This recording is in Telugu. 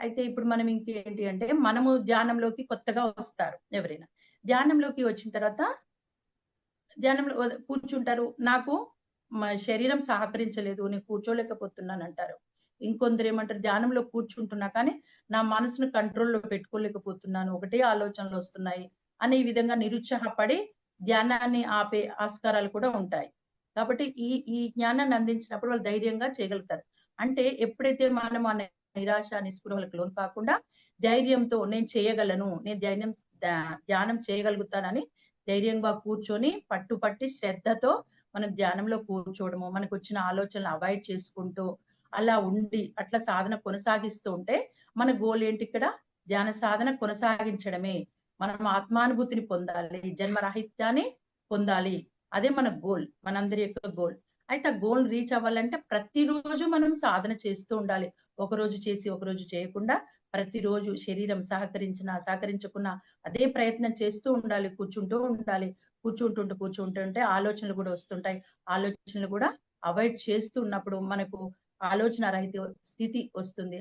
అయితే ఇప్పుడు మనం ఇంకేంటి అంటే మనము ధ్యానంలోకి కొత్తగా వస్తారు ఎవరైనా. ధ్యానంలోకి వచ్చిన తర్వాత ధ్యానంలో కూర్చుంటారు. నాకు మా శరీరం సహకరించలేదు నేను కూర్చోలేకపోతున్నాను అంటారు ఇంకొందరు ఏమంటారు ధ్యానంలో కూర్చుంటున్నా కానీ నా మనసును కంట్రోల్లో పెట్టుకోలేకపోతున్నాను ఒకటే ఆలోచనలు వస్తున్నాయి అనే విధంగా నిరుత్సాహపడి ధ్యానాన్ని ఆపే ఆస్కారాలు కూడా ఉంటాయి. కాబట్టి ఈ ఈ జ్ఞానాన్ని అందించినప్పుడు వాళ్ళు ధైర్యంగా చేయగలుగుతారు. అంటే ఎప్పుడైతే మనం నిరాశ నిస్పృహలకు లోను కాకుండా ధైర్యంతో నేను చేయగలను నేను ధైర్యం ధ్యానం చేయగలుగుతానని ధైర్యంగా కూర్చొని పట్టుపట్టి శ్రద్ధతో మనం ధ్యానంలో కూర్చోవడము మనకు వచ్చిన ఆలోచనలు అవాయిడ్ చేసుకుంటూ అలా ఉండి అట్లా సాధన కొనసాగిస్తూ ఉంటే మన గోల్ ఏంటి ఇక్కడ? ధ్యాన సాధన కొనసాగించడమే. మనం ఆత్మానుభూతిని పొందాలి జన్మరాహిత్యాన్ని పొందాలి. అదే మన గోల్ మనందరి యొక్క గోల్. అయితే ఆ గోల్ రీచ్ అవ్వాలంటే ప్రతిరోజు మనం సాధన చేస్తూ ఉండాలి. ఒక రోజు చేసి ఒక రోజు చేయకుండా ప్రతిరోజు శరీరం సహకరించినా సహకరించకున్నా అదే ప్రయత్నం చేస్తూ ఉండాలి కూర్చుంటూ ఉండాలి. కూర్చుంటుంటూ కూర్చుంటుంటే ఆలోచనలు కూడా వస్తుంటాయి. ఆలోచనలు కూడా అవాయిడ్ చేస్తూ ఉన్నప్పుడు మనకు ఆలోచన రహిత స్థితి వస్తుంది.